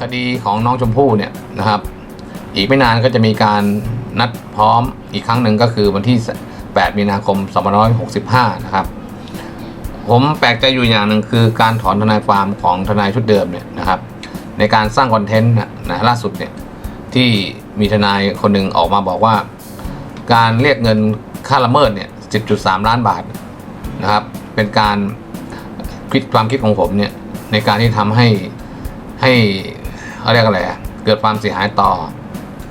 คดีของน้องชมพู่เนี่ยนะครับ อีกไม่นานก็จะมีการนัดพร้อมอีกครั้งหนึ่งก็คือวันที่ 8 มีนาคม 2565 นะครับ ผมแปลกใจอยู่อย่างหนึ่งคือการถอนทนายความของทนายชุดเดิมเนี่ยนะครับ ในการสร้างคอนเทนต์นะล่าสุดเนี่ยที่มีทนายคนหนึ่งออกมาบอกว่า การเรียกเงินค่าละเมิดเนี่ย 10.3 ล้านบาทนะครับ เป็นการคิดความคิดของผมเนี่ยในการที่ทำให้ให้ เขาเรียกอะไรอะเกิดความเสียหายต่อ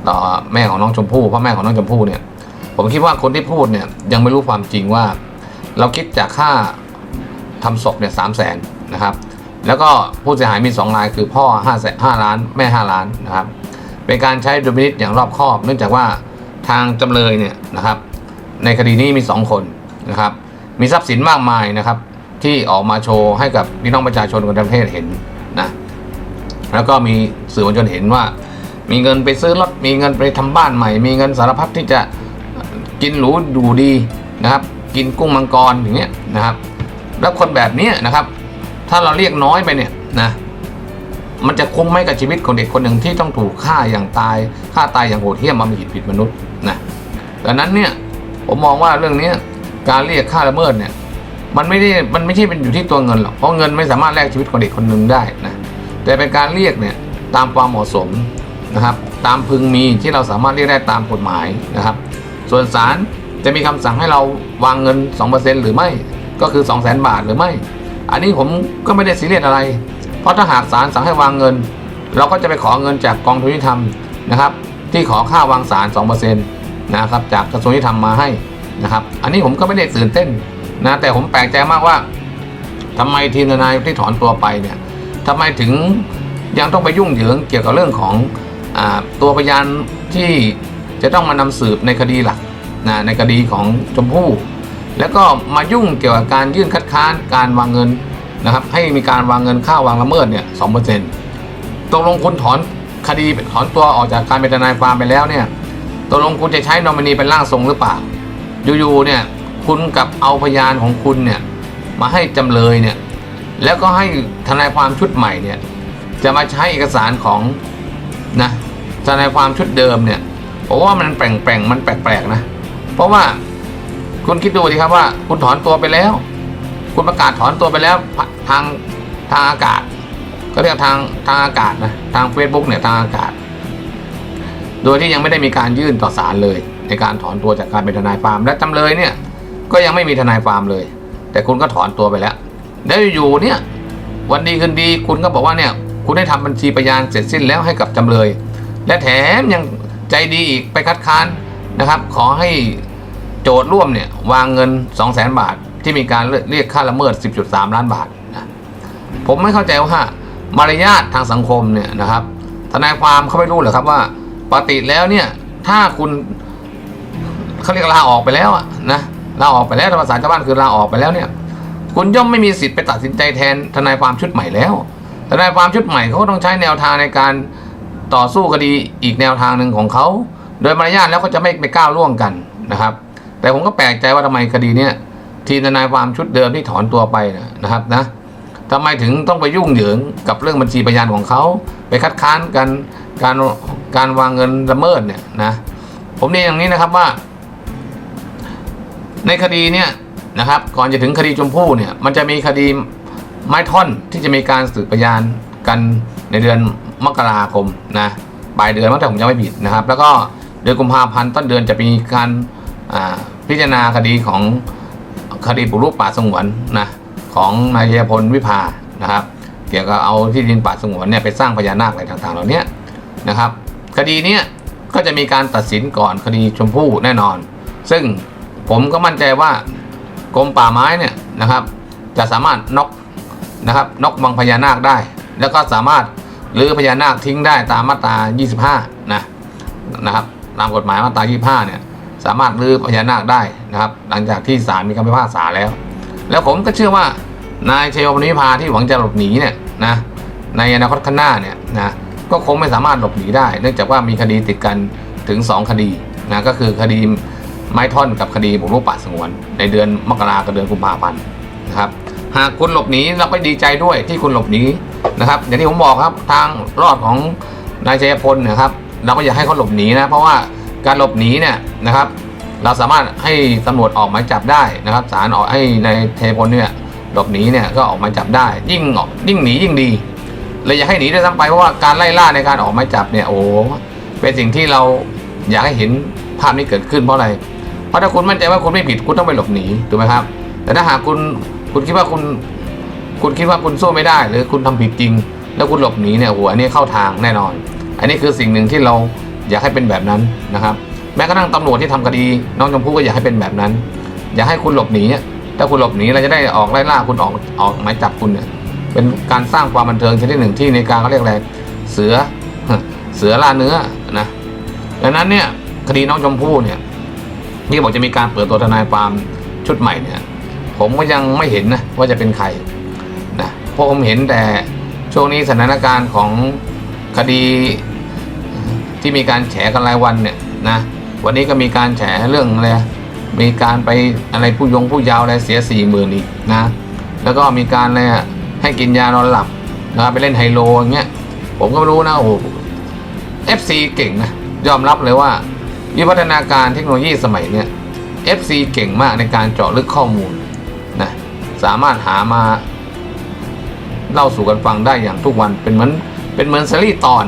ต่อแม่ของน้องชมพู่พ่อแม่ของน้องชมพู่เนี่ย ผมคิดว่าคนที่พูดเนี่ยยังไม่รู้ความจริงว่า เราคิดจากค่าทำศพเนี่ยสามแสนนะครับ แล้วก็ผู้เสียหายมี2รายคือพ่อ5แสน5ล้านแม่ 5 ล้านนะครับ เป็นการใช้ดุลพินิจอย่างรอบคอบ เนื่องจากว่าทางจำเลยเนี่ยนะครับ ในคดีนี้มี 2 คนนะครับ มีทรัพย์สินมากมายนะครับ ที่ออกมาโชว์ให้กับพี่น้องประชาชนคนทั้งประเทศเห็นนะ แล้วก็มีสื่อมวลชนเห็นว่า มีเงินไปซื้อรถมีเงินไปทำบ้านใหม่ มีเงินสารพัดที่จะกินหรูดูดีนะครับ กินกุ้งมังกรอย่างเงี้ยนะครับ แล้วคนแบบนี้นะครับ ถ้าเราเรียกน้อยไปเนี่ยนะมันจะคุ้มไหมกับชีวิตของเด็กคนหนึ่งที่ต้องถูกฆ่าอย่างตายฆ่าตายอย่างโหดเหี้ยมมามีผิดผิดมนุษย์นะดังนั้นเนี่ยผมมองว่าเรื่องนี้การเรียกค่าละเมิดเนี่ยมันไม่ได้มันไม่ใช่เป็นอยู่ที่ตัวเงินหรอกเพราะเงินไม่สามารถแลกชีวิตของเด็กคนหนึ่งได้นะ แต่เป็นการเรียกเนี่ยตามความเหมาะสมนะครับ ตามพึงมีที่เราสามารถเรียกได้ตามกฎหมายนะครับ ส่วนศาลจะมีคำสั่งให้เราวางเงิน 2%หรือไม่ก็คือ 2 0 0 0 0 0 บาทหรือไม่ อันนี้ผมก็ไม่ได้ซีเรียสอะไร เพราะถ้าหากศาลสั่งให้วางเงิน เราก็จะไปขอเงินจากกองทุนยุติธรรมนะครับ ที่ขอค่าวางศาล2%นะครับจากกระทรวงยุติธรรมมาให้นะครับ อันนี้ผมก็ไม่ได้ตื่นเต้นนะแต่ผมแปลกใจมากว่าทำไมทีมทนายที่ถอนตัวไปเนี่ย ทำไมถึงยังต้องไปยุ่งเหยิงเกี่ยวกับเรื่องของอตัวพยานที่จะต้องมานำสืบในคดีหลักนะในคดีของชมพู่แล้วก็มายุ่งเกี่ยวกับการยื่นคัดค้านการวางเงินนะครับ ให้มีการวางเงินค่าวางละเมิดเนี่ยสองเปอร์เซ็นต์ตกลงคุณถอนคดีถอนตัวออกจากการเป็นทนายความไปแล้วเนี่ยตกลงคุณจะใช้นอมินีเป็นร่างทรงหรือเปล่า อยู่ๆเนี่ยคุณกับเอาพยานของคุณเนี่ยมาให้จำเลยเนี่ย แล้วก็ให้ทนายความชุดใหม่เนี่ยจะมาใช้เอกสารของนะทนายความชุดเดิมเนี่ยผมว่ามันแปลงๆมันแปลกๆนะ เพราะว่าคุณคิดดูสิครับว่า คุณถอนตัวไปแล้ว คุณประกาศถอนตัวไปแล้วทางทางอากาศเขาเรียกทางทางอากาศนะทาง Facebook เนี่ยทางอากาศ โดยที่ยังไม่ได้มีการยื่นต่อศาลเลย ในการถอนตัวจากการเป็นทนายความและจำเลยเนี่ยก็ยังไม่มีทนายความเลย แต่คุณก็ถอนตัวไปแล้ว แล้วอยู่เนี่ยวันดีคืนดีคุณก็บอกว่าเนี่ยคุณได้ทำบัญชีพยานเสร็จสิ้นแล้วให้กับจำเลย และแถมยังใจดีอีกไปคัดค้านนะครับ ขอให้โจทย์ร่วมเนี่ยวางเงิน 2 0 0แสนบาท ที่มีการเรียกค่าละเมิด 10.3 ล้านบาทนะผมไม่เข้าใจว่ามารยาททางสังคมเนี่ยนะครับทนายความเขาไม่รู้เหรอครับว่าปกติแล้วเนี่ยถ้าคุณเขาเรียกลาออกไปแล้วนะลาออกไปแล้วภาษาชาวบ้านคือลาออกไปแล้วเนี่ย คุณย่อมไม่มีสิทธิ์ไปตัดสินใจแทนทนายความชุดใหม่แล้วทนายความชุดใหม่เขาต้องใช้แนวทางในการต่อสู้คดีอีกแนวทางหนึ่งของเขา โดยมารยาทแล้วก็จะไม่ไปก้าวล่วงกันนะครับ แต่ผมก็แปลกใจว่าทำไมคดีเนี้ยทีมทนายความชุดเดิมที่ถอนตัวไปนะครับนะทำไมถึงต้องไปยุ่งเหยิงกับเรื่องบัญชีพยานของเขาไปคัดค้านกันการการวางเงินละเมิดเนี่ยนะผมเรียนอย่างนี้นะครับว่า ในคดีเนี่ย นะครับ ก่อนจะถึงคดีชมพู่เนี่ย มันจะมีคดีไม้ท่อนที่จะมีการสืบพยานกันในเดือนมกราคมนะปลายเดือนมั้งแต่ผมยังไม่ผิดนะครับ แล้วก็เดือนกุมภาพันธ์ต้นเดือนจะมีการพิจารณาคดีของคดีบุกรุกป่าสงวนนะของนายยพลวิภานะครับ เกี่ยวกับเอาที่ดินป่าสงวนเนี่ยไปสร้างพญานาคอะไรต่างๆ เหล่านี้นะครับ คดีเนี้ยก็จะมีการตัดสินก่อนคดีชมพู่แน่นอน ซึ่งผมก็มั่นใจว่า กรมป่าไม้เนี่ยนะครับ จะสามารถน็อกนะครับน็อกบังพญานาคได้ แล้วก็สามารถรื้อพญานาคทิ้งได้ตามมาตรา 25 นะนะครับ ตามกฎหมายมาตรา 25 เนี่ย สามารถรื้อพญานาคได้นะครับ หลังจากที่ศาลมีคำพิพากษาแล้ว แล้วผมก็เชื่อว่านายชัยวนิพาที่หวังจะหลบหนีเนี่ยนะในอนาคตข้างหน้าเนี่ยนะก็คงไม่สามารถหลบหนีได้ เนื่องจากว่ามีคดีติดกันถึง 2 คดีนะก็คือคดี ไม้ท่อนกับคดีบุกรุกป่าสงวน ในเดือนมกรากับเดือนกุมภาพันธ์นะครับหากคุณหลบหนีเราก็ดีใจด้วยที่คุณหลบหนีนะครับอย่างที่ผมบอกครับทางรอดของนายชัยพลนะครับ เราก็อยากให้เขาหลบหนีนะเพราะว่าการหลบหนีเนี่ยนะครับ เราสามารถให้ตำรวจออกหมายจับได้นะครับศาลออกให้นายชัยพลเนี่ยหลบหนีเนี่ยก็ออกหมายจับได้ ยิ่งออกยิ่งหนียิ่งดีเลยอยากให้หนีได้วยซ้ำไปเพราะว่าการไล่ล่าในการออกหมายจับเนี่ยโอ้เป็นสิ่งที่เราอยากให้เห็นภาพนี้เกิดขึ้นเพราะอะไร เพราะถ้าคุณมั่นใจว่าคุณไม่ผิดคุณต้องไปหลบหนีถูกไหมครับ แต่ถ้าหากคุณคุณคิดว่าคุณ คุณคิดว่าคุณสู้ไม่ได้ หรือคุณทำผิดจริง แล้วคุณหลบหนีเนี่ยโอ้โหอันนี้เข้าทางแน่นอน อันนี้คือสิ่งหนึ่งที่เราอยากให้เป็นแบบนั้นนะครับ แม้กระทั่งตำรวจที่ทำคดี น้องชมพู่ก็อยากให้เป็นแบบนั้น อยากให้คุณหลบหนีเนี่ยถ้าคุณหลบหนีเราจะได้ออกไล่ล่าคุณออกออกหมายจับคุณเนี่ยเป็นการสร้างความบันเทิงชนิดหนึ่งที่ในการเขาเรียกอะไรเสือเสือล่าเนื้อนะดังนั้นเนี่ยคดีน้องชมพู่เนี่ย ที่บอกจะมีการเปิดตัวทนายความชุดใหม่เนี่ย ผมก็ยังไม่เห็นนะว่าจะเป็นใครนะเพราะผมเห็นแต่ช่วงนี้สถานการณ์ของคดีที่มีการแฉกันรายวันเนี่ยนะวันนี้ก็มีการแฉเรื่องอะไรมีการไปอะไรผู้ยงผู้ยาวอะไรเสียสี่หมื่นอีกนะแล้วก็มีการอะไรให้กินยานอนหลับนะไปเล่นไฮโลอย่างเงี้ยผมก็ไม่รู้นะโอ้โห FC เก่งนะยอมรับเลยว่า วิวัฒนาการเทคโนโลยีสมัยเนี้ย FC เก่งมากในการเจาะลึกข้อมูลนะสามารถหามาเล่าสู่กันฟังได้อย่างทุกวันเป็นเหมือนเป็นเหมือนซีรีส์ตอน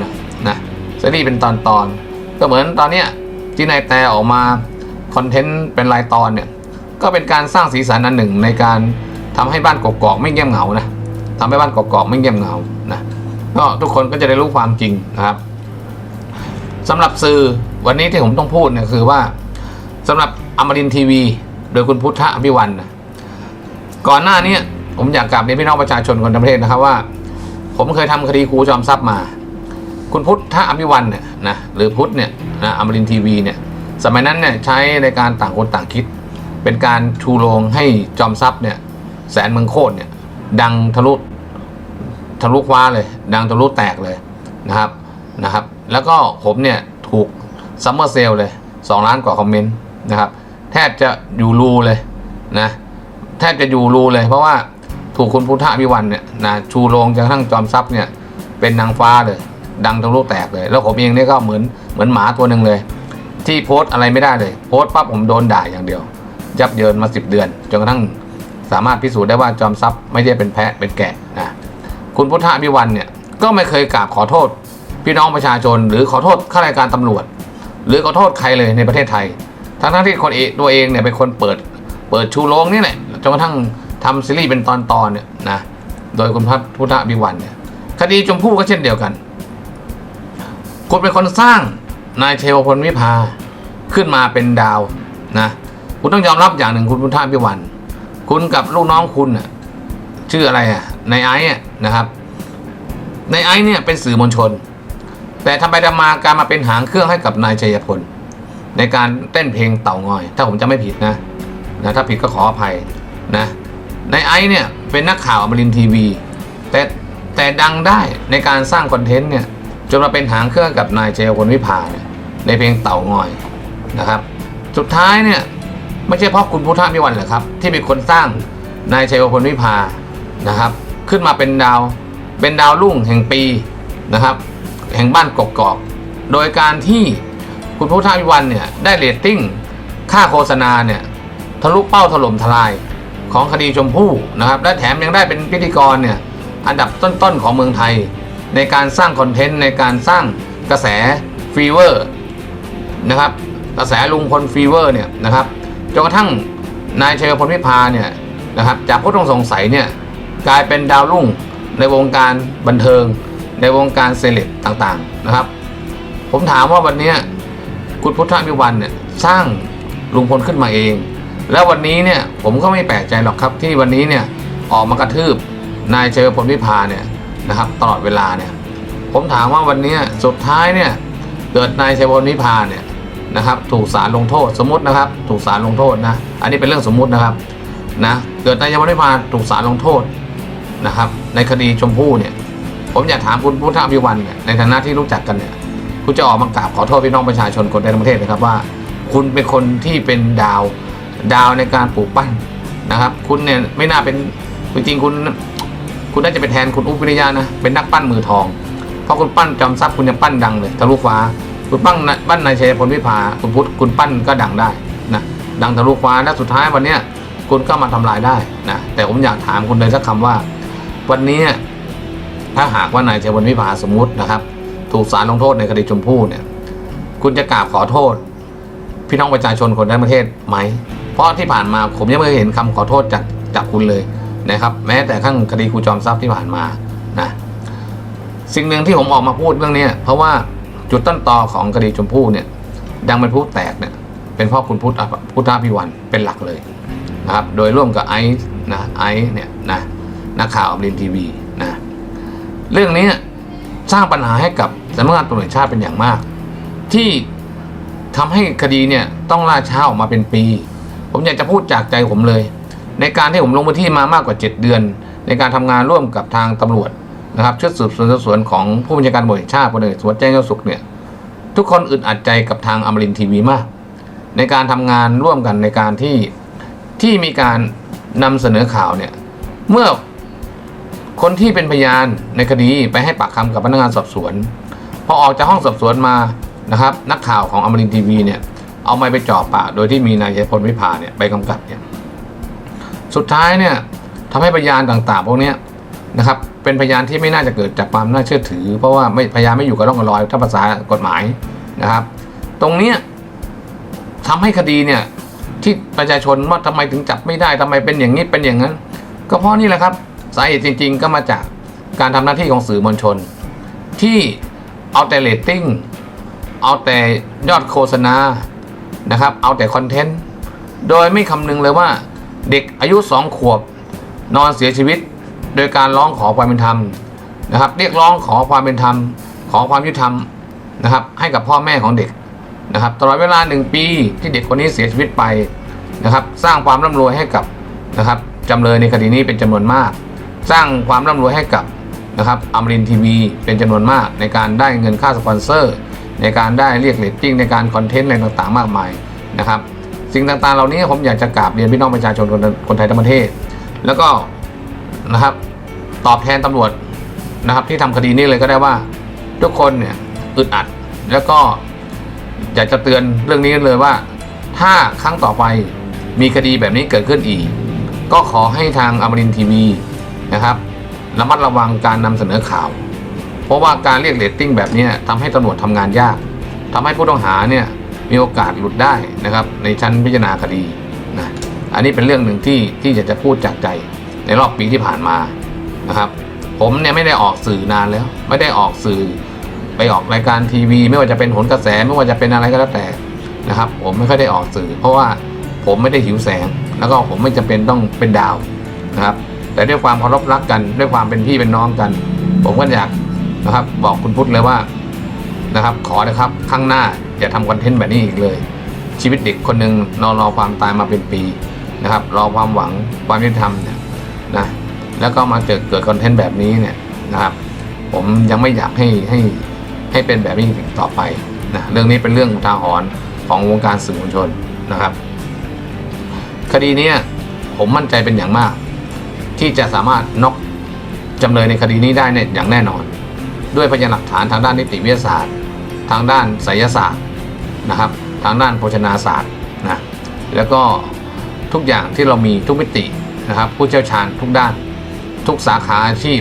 นะซีรีส์เป็นตอนตอนก็เหมือนตอนเนี้ยที่นายแต่ออกมาคอนเทนต์เป็นรายตอนเนี่ยก็เป็นการสร้างสีสันอันหนึ่งในการทำให้บ้านกกอกไม่เงียบเหงานะทำให้บ้านกกอกไม่เงียบเหงานะก็ทุกคนก็จะได้รู้ความจริงนะครับสำหรับสื่อ วันนี้ที่ผมต้องพูดเนี่ยคือว่าสำหรับอมรินทีวี โดยคุณพุทธอภิวันนะก่อนหน้านี้ผมอยากกลับเรียนพี่น้องประชาชนคนทั้งประเทศนะครับว่า ผมเคยทำคดีครูจอมทรัพย์มา คุณพุทธอภิวันเนี่ยนะหรือพุทธเนี่ยนะอมรินทีวีเนี่ยสมัยนั้นเนี่ยใช้ในการต่างคนต่างคิด เป็นการชูโรงให้จอมทรัพย์เนี่ยแสนเมืองโคตรเนี่ยดังทะลุทะลุฟ้าเลย ดังทะลุแตกเลยนะครับนะครับ แล้วก็ผมเนี่ยถูก ซัมเมอร์เซลเลย 2 ล้านกว่าคอมเมนต์นะครับ แทบจะอยู่รูเลยนะ แทบจะอยู่รูเลย เพราะว่าถูกคุณพุทธอภิวันเนี่ยนะชูโรงจนกระทั่งจอมทรัพย์เนี่ยเป็นนางฟ้าเลย ดังทะลุแตกเลย แล้วผมเองเนี่ยก็เหมือนเหมือนหมาตัวหนึ่งเลย ที่โพสต์อะไรไม่ได้เลย โพสต์ปั๊บผมโดนด่าอย่างเดียว ยับเยินมาสิบเดือนจนกระทั่งสามารถพิสูจน์ได้ว่าจอมทรัพย์ไม่ได้เป็นแพะเป็นแกะนะคุณพุทธอภิวันเนี่ยก็ไม่เคยกราบขอโทษ พี่น้องประชาชน หรือขอโทษข้าราชการตำรวจ หรือขอโทษใครเลยในประเทศไทย ทั้งๆที่คนเองตัวเองเนี่ยเป็นคนเปิดเปิดชูโรงนี่แหละจนกระทั่งทำซีรีส์เป็นตอนๆเนี่ยนะโดยคุณพัฒพุทธอภิวันเนี่ยคดีชมพู่ก็เช่นเดียวกันคุณเป็นคนสร้างนายเทวพลวิภาขึ้นมาเป็นดาวนะคุณต้องยอมรับอย่างหนึ่งคุณพุทธพิวัน คุณกับลูกน้องคุณน่ะชื่ออะไรอะในไอ้นะครับ ในไอ้เนี่ยเป็นสื่อมวลชน แต่ทำไปทำมาการมาเป็นหางเครื่องให้กับนายชัยพล ในการเต้นเพลงเต่างอย ถ้าผมจะไม่ผิดนะนะถ้าผิดก็ขออภัยนะในไอเนี่ยเป็นนักข่าวอมรินทีวี แต่แต่ดังได้ในการสร้างคอนเทนต์เนี่ยจนมาเป็นหางเครื่องกับนายชัยพลวิภาเนี่ยในเพลงเต่างอยนะครับ สุดท้ายเนี่ยไม่ใช่เพราะคุณพุทธพิวันเหรอครับ ที่เป็นคนสร้างนายชัยพลวิภานะครับ ขึ้นมาเป็นดาวเป็นดาวรุ่งแห่งปีนะครับ แห่งบ้านกกอก โดยการที่คุณพุทธพิวันเนี่ยได้เรตติ้งค่าโฆษณาเนี่ยทะลุเป้าถล่มทลายของคดีชมพู่นะครับ และแถมยังได้เป็นพิธีกรเนี่ยอันดับต้นๆของเมืองไทย ในการสร้างคอนเทนต์ในการสร้างกระแสฟีเวอร์นะครับกระแสลุงพลฟีเวอร์เนี่ยนะครับจนกระทั่งนายชัยพลวิพาเนี่ยนะครับจากผู้ต้องสงสัยเนี่ยกลายเป็นดาวรุ่งในวงการบันเทิง ในวงการเซเลบต่างๆนะครับ ผมถามว่าวันนี้คุณพุทธวิวันเนี่ยสร้างลุงพลขึ้นมาเอง แล้ววันนี้เนี่ยผมก็ไม่แปลกใจหรอกครับที่วันนี้เนี่ยออกมากระทืบนายเชยพลวิพาเนี่ยนะครับตลอดเวลาเนี่ยผมถามว่าวันนี้สุดท้ายเนี่ยเกิดนายเชัยพลวิพาเนี่ยนะครับถูกศาลลงโทษสมมตินะครับ ถูกศาลลงโทษนะอันนี้เป็นเรื่องสมมุตินะครับนะเกิดนายชัยพลวิพาถูกศาลลงโทษนะครับในคดีชมพู่เนี่ย ผมอยากถามคุณพุทธอภิวันเนี่ยในฐานะที่รู้จักกันเนี่ยคุณจะออกมากราบขอโทษพี่น้องประชาชนคนในประเทศนะครับว่า คุณเป็นคนที่เป็นดาวดาวในการปลูกปั้นนะครับ คุณเนี่ยไม่น่าเป็นจริงๆคุณ คุณน่าจะเป็นแทนคุณอุ๊บวิริยะนะเป็นนักปั้นมือทอง เพราะคุณปั้นจอมทรัพย์คุณยังปั้นดังเลยทะลุฟ้า คุณปั้นปั้นนายชัยพลวิภาคุณพุทธคุณปั้นก็ดังได้นะดังทะลุฟ้าและสุดท้ายวันเนี้ยคุณก็มาทำลายได้นะแต่ผมอยากถามคุณเลยสักคำว่า วันนี้ ถ้าหากว่านายชัยพลวิภาสมมตินะครับ ถูกศาลลงโทษในคดีชมพู่เนี่ย คุณจะกราบขอโทษ พี่น้องประชาชนคนทั้งประเทศไหม เพราะที่ผ่านมาผมยังไม่เคยเห็นคำขอโทษจากจากคุณเลยนะครับ แม้แต่ขั้งคดีครูจอมทรัพย์ที่ผ่านมานะสิ่งหนึ่งที่ผมออกมาพูดเรื่องนี้เพราะว่าจุดต้นตอของคดีชมพู่เนี่ย ดังเป็นผู้แตกเนี่ย เป็นพ่อคุณพุทธพุทธพิวันเป็นหลักเลยนะครับ โดยร่วมกับไอซ์นะไอซ์เนี่ยนะนักข่าวอมรินทีวี เรื่องนี้สร้างปัญหาให้กับสำนักงานตำรวจชาติเป็นอย่างมาก ที่ทำให้คดีเนี่ยต้องล่าช้าออกมาเป็นปี ผมอยากจะพูดจากใจผมเลย ในการที่ผมลงพื้นที่มามากกว่า 7 เดือน ในการทำงานร่วมกับทางตำรวจนะครับชุดสืบสวนสอบสวนของผู้บัญชาการตำรวจชาติพลเอกสุวัสดิ์แจ้งยอดสุขเนี่ยทุกคนอึดอัดใจกับทางอมรินทร์ทีวีมาก ในการทำงานร่วมกันในการที่ที่มีการนำเสนอข่าวเนี่ยเมื่อ คนที่เป็นพยานในคดีไปให้ปากคำกับพนักงานสอบสวน พอออกจากห้องสอบสวนมานะครับ นักข่าวของอมรินทีวีเนี่ย เอาไม้ไปจ่อปากโดยที่มีนายชัยพลวิภาเนี่ยไปกำกับเนี่ยสุดท้ายเนี่ยทำให้พยานต่างๆ พวกเนี้ยนะครับเป็นพยานที่ไม่น่าจะเกิดจากความน่าเชื่อถือ เพราะว่าไม่พยานไม่อยู่กับร่องกับรอยถ้าภาษากฎหมายนะครับ ตรงเนี้ยทำให้คดีเนี่ยที่ประชาชนว่าทำไมถึงจับไม่ได้ทำไมเป็นอย่างนี้เป็นอย่างนั้น ก็เพราะนี่แหละครับ สาเหตุจริง ๆ ก็มาจากการทำหน้าที่ของสื่อมวลชน ที่เอาแต่เรตติ้งเอาแต่ยอดโฆษณานะครับ เอาแต่คอนเทนต์ โดยไม่คำนึงเลยว่าเด็กอายุสองขวบ นอนเสียชีวิต โดยการร้องขอความเป็นธรรมนะครับ เรียกร้องขอความเป็นธรรม ขอความยุติธรรมนะครับ ให้กับพ่อแม่ของเด็กนะครับ ตลอดเวลาหนึ่งปีที่เด็กคนนี้เสียชีวิตไปนะครับ สร้างความร่ำรวยให้กับนะครับจำเลยในคดีนี้เป็นจำนวนมาก สร้างความร่ำรวยให้กับนะครับอมรินทีวีเป็นจำนวนมาก ในการได้เงินค่าสปอนเซอร์ ในการได้เรียกเรตติ้งในการคอนเทนต์อะไรต่างๆ มากมายนะครับ สิ่งต่างๆ เหล่านี้ผมอยากจะกราบเรียนพี่น้องประชาชนคนคนไทยทั้งประเทศ แล้วก็นะครับตอบแทนตำรวจนะครับที่ทำคดีนี้เลยก็ได้ว่าทุกคนเนี่ยอึดอัดแล้วก็อยากจะเตือนเรื่องนี้เลยว่า ถ้าครั้งต่อไปมีคดีแบบนี้เกิดขึ้นอีก ก็ขอให้ทางอมรินทีวี นะครับระมัดระวังการนำเสนอข่าว เพราะว่าการเรียกเรตติ้งแบบนี้ทำให้ตำรวจทำงานยากทำให้ผู้ต้องหาเนี่ยมีโอกาสหลุดได้นะครับ ในชั้นพิจารณาคดีนะอันนี้เป็นเรื่องหนึ่งที่ที่จะจะพูดจากใจในรอบปีที่ผ่านมานะครับ ผมเนี่ยไม่ได้ออกสื่อนานแล้ว ไม่ได้ออกสื่อไปออกรายการทีวี ไม่ว่าจะเป็นผลกระแสไม่ว่าจะเป็นอะไรก็แล้วแต่นะครับ ผมไม่ค่อยได้ออกสื่อ เพราะว่าผมไม่ได้หิวแสง แล้วก็ผมไม่จำเป็นต้องเป็นดาวนะครับ แต่ด้วยความเคารพรักกัน ด้วยความเป็นพี่เป็นน้องกัน ผมก็อยากนะครับ บอกคุณพุทธเลยว่านะครับ ขอนะครับข้างหน้าอย่าทำคอนเทนต์แบบนี้อีกเลย ชีวิตเด็กคนหนึ่งนอนรอความตายมาเป็นปีนะครับรอความหวังความยุติธรรมเนี่ยนะแล้วก็มาเกิดเกิดคอนเทนต์แบบนี้เนี่ยนะครับ ผมยังไม่อยากให้ให้ให้เป็นแบบนี้อีกต่อไปนะเรื่องนี้เป็นเรื่องอุทาหรณ์ของวงการสื่อมวลชนนะครับ คดีนี้ผมมั่นใจเป็นอย่างมาก ที่จะสามารถน็อกจำเลยในคดีนี้ได้เนี่ยอย่างแน่นอน ด้วยพยานหลักฐานทางด้านนิติวิทยาศาสตร์ ทางด้านไสยศาสตร์นะครับ ทางด้านโภชนาศาสตร์นะแล้วก็ทุกอย่างที่เรามีทุกมิตินะครับ ผู้เชี่ยวชาญทุกด้าน ทุกสาขาอาชีพ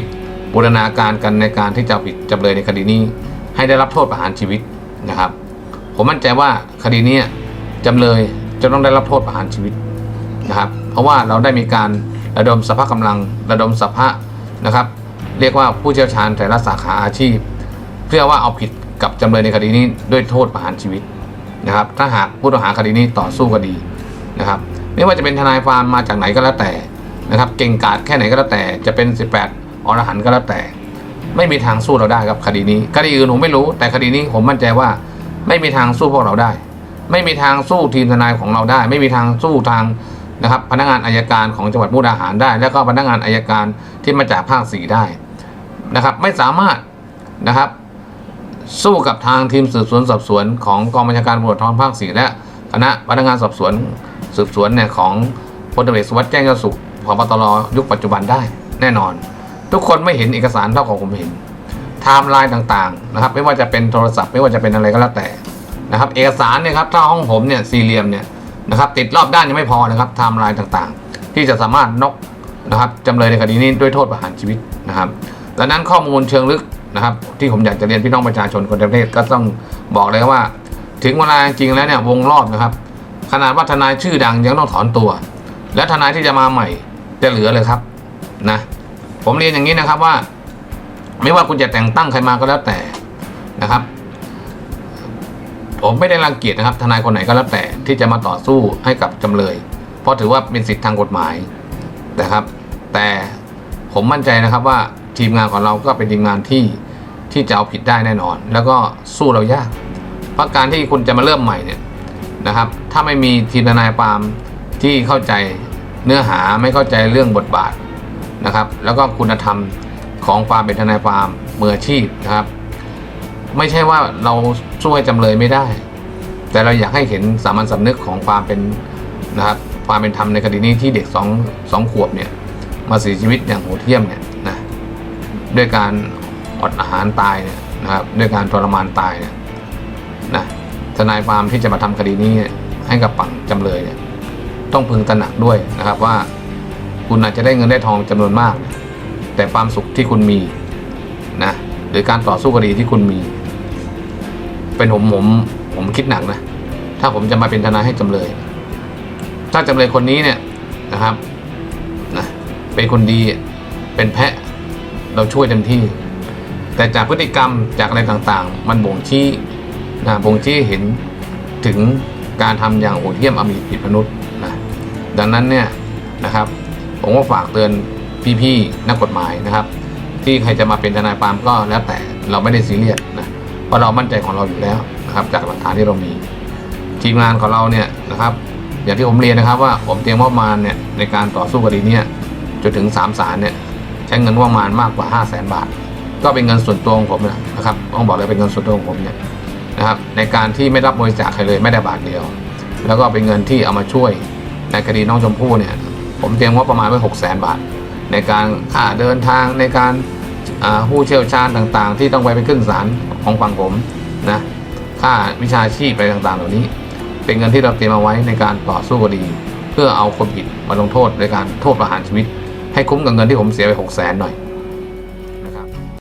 บูรณาการกันในการที่จะผิดจำเลยในคดีนี้ ให้ได้รับโทษประหารชีวิตนะครับ ผมมั่นใจว่าคดีนี้จำเลยจะต้องได้รับโทษประหารชีวิตนะครับ เพราะว่าเราได้มีการ ระดมสภาพกำลังระดมสภานะครับ เรียกว่าผู้เชี่ยวชาญแต่ละสาขาอาชีพ เพื่อว่าเอาผิดกับจำเลยในคดีนี้ด้วยโทษประหารชีวิตนะครับ ถ้าหากผู้ต้องหาคดีนี้ต่อสู้คดีนะครับ ไม่ว่าจะเป็นทนายความมาจากไหนก็แล้วแต่นะครับ เก่งกาจแค่ไหนก็แล้วแต่ จะเป็น 18อรหันต์ก็แล้วแต่ ไม่มีทางสู้เราได้ครับคดีนี้ คดีอื่นผมไม่รู้ แต่คดีนี้ผมมั่นใจว่าไม่มีทางสู้พวกเราได้ ไม่มีทางสู้ทีมทนายของเราได้ ไม่มีทางสู้ทาง นะครับพนักงานอายการของจังหวัดมุกดาหารได้ แล้วก็พนักงานอายการที่มาจากภาคสี่ได้นะครับ ไม่สามารถนะครับ สู้กับทางทีมสืบสวนสอบสวนของกองบัญชาการตำรวจท้องภาคสี่และคณะพนักงานสอบสวนสืบสวนเนี่ยของพลตำรวจสุวัสดิ์แจ้งยอดสุขพบตรยุคปัจจุบันได้แน่นอน ทุกคนไม่เห็นเอกสารเท่าของผมเห็นไทม์ไลน์ต่างๆนะครับไม่ว่าจะเป็นโทรศัพท์ไม่ว่าจะเป็นอะไรก็แล้วแต่นะครับ เอกสารเนี่ยครับถ้าห้องผมเนี่ยสี่เหลี่ยมเนี่ย นะครับ ติดรอบด้านยังไม่พอนะครับไทม์ไลน์ต่างๆ ที่จะสามารถนกนะครับจำเลยในคดีนี้ด้วยโทษประหารชีวิตนะครับดังนั้นข้อมูลเชิงลึกนะครับ ที่ผมอยากจะเรียนพี่น้องประชาชนคนประเทศก็ต้องบอกเลยว่า ถึงเวลาจริงแล้วเนี่ยวงรอบนะครับ ขนาดว่าทนายชื่อดังยังต้องถอนตัว และทนายที่จะมาใหม่จะเหลือเลยครับนะผมเรียนอย่างนี้นะครับว่า ไม่ว่าคุณจะแต่งตั้งใครมาก็แล้วแต่นะครับ ผมไม่ได้รังเกียจนะครับ ทนายคนไหนก็แล้วแต่ที่จะมาต่อสู้ให้กับจำเลย เพราะถือว่าเป็นสิทธิทางกฎหมายนะครับ แต่ผมมั่นใจนะครับว่าทีมงานของเราก็เป็นทีมงานที่ที่จะเอาผิดได้แน่นอน แล้วก็สู้เรายาก เพราะการที่คุณจะมาเริ่มใหม่เนี่ยนะครับ ถ้าไม่มีทีมทนายความที่เข้าใจเนื้อหาไม่เข้าใจเรื่องบทบาทนะครับ แล้วก็คุณธรรมของความเป็นทนายความมืออาชีพนะครับ ไม่ใช่ว่าเราช่วยจำเลยไม่ได้ แต่เราอยากให้เห็นสามัญสำนึกของความเป็นนะครับความเป็นธรรมในคดีนี้ที่เด็กสองสองขวบเนี่ยมาเสียชีวิตอย่างโหดเหี้ยมเนี่ยนะด้วยการอดอาหารตายเนี่ยนะครับด้วยการทรมานตายเนี่ยนะทนายความที่จะมาทำคดีนี้ให้กับฝั่งจำเลยเนี่ยต้องพึงตระหนักด้วยนะครับว่าคุณอาจจะได้เงินได้ทองจำนวนมาก แต่ความสุขที่คุณมีนะหรือการต่อสู้คดีที่คุณมี เป็นผมผมผมคิดหนักนะ ถ้าผมจะมาเป็นทนายให้จำเลย ถ้าจำเลยคนนี้เนี่ยนะครับนะเป็นคนดีเป็นแพะเราช่วยเต็มที่ แต่จากพฤติกรรมจากอะไรต่างๆ มันบ่งชี้นะบ่งชี้เห็นถึงการทำอย่างโหดเหี้ยมอมหิตผิดมนุษย์นะดังนั้นเนี่ยนะครับ ผมก็ฝากเตือนพี่ๆนักกฎหมายนะครับ ที่ใครจะมาเป็นทนายความก็แล้วแต่เราไม่ได้ซีเรียสนะ เพราะเรามั่นใจของเราอยู่แล้วนะครับ จากหลักฐานที่เรามีทีมงานของเราเนี่ยนะครับ อย่างที่ผมเรียนนะครับว่าผมเตรียมงบประมาเนี่ยในการต่อสู้คดีนี้จนถึง3ามศาลเนี่ยใช้เงินงบประมาณมากกว่า 5 0 0แสนบาท ก็เป็นเงินส่วนตัวของผมนะครับต้องบอกเลยเป็นเงินส่วนตัวของผมเนี่ยนะครับในการที่ไม่รับบริจาคใครเลยไม่ได้บาทเดียว แล้วก็เป็นเงินที่เอามาช่วยในคดีน้องชมพู่เนี่ยผมเตรียมงบประมาณไว้6 0 0 0 0 0บาท ในการค่าเดินทางในการผู้เชี่ยวชาญต่างๆ ที่ต้องไปไปขึ้นศาล ของฝั่งผมนะค่าวิชาชีพอะไรต่างๆ เหล่านี้ เป็นเงินที่เราเตรียมเอาไว้ในการต่อสู้คดี เพื่อเอาคนผิดมาลงโทษโดยการโทษประหารชีวิต ให้คุ้มกับเงินที่ผมเสียไป6กแสนหน่อย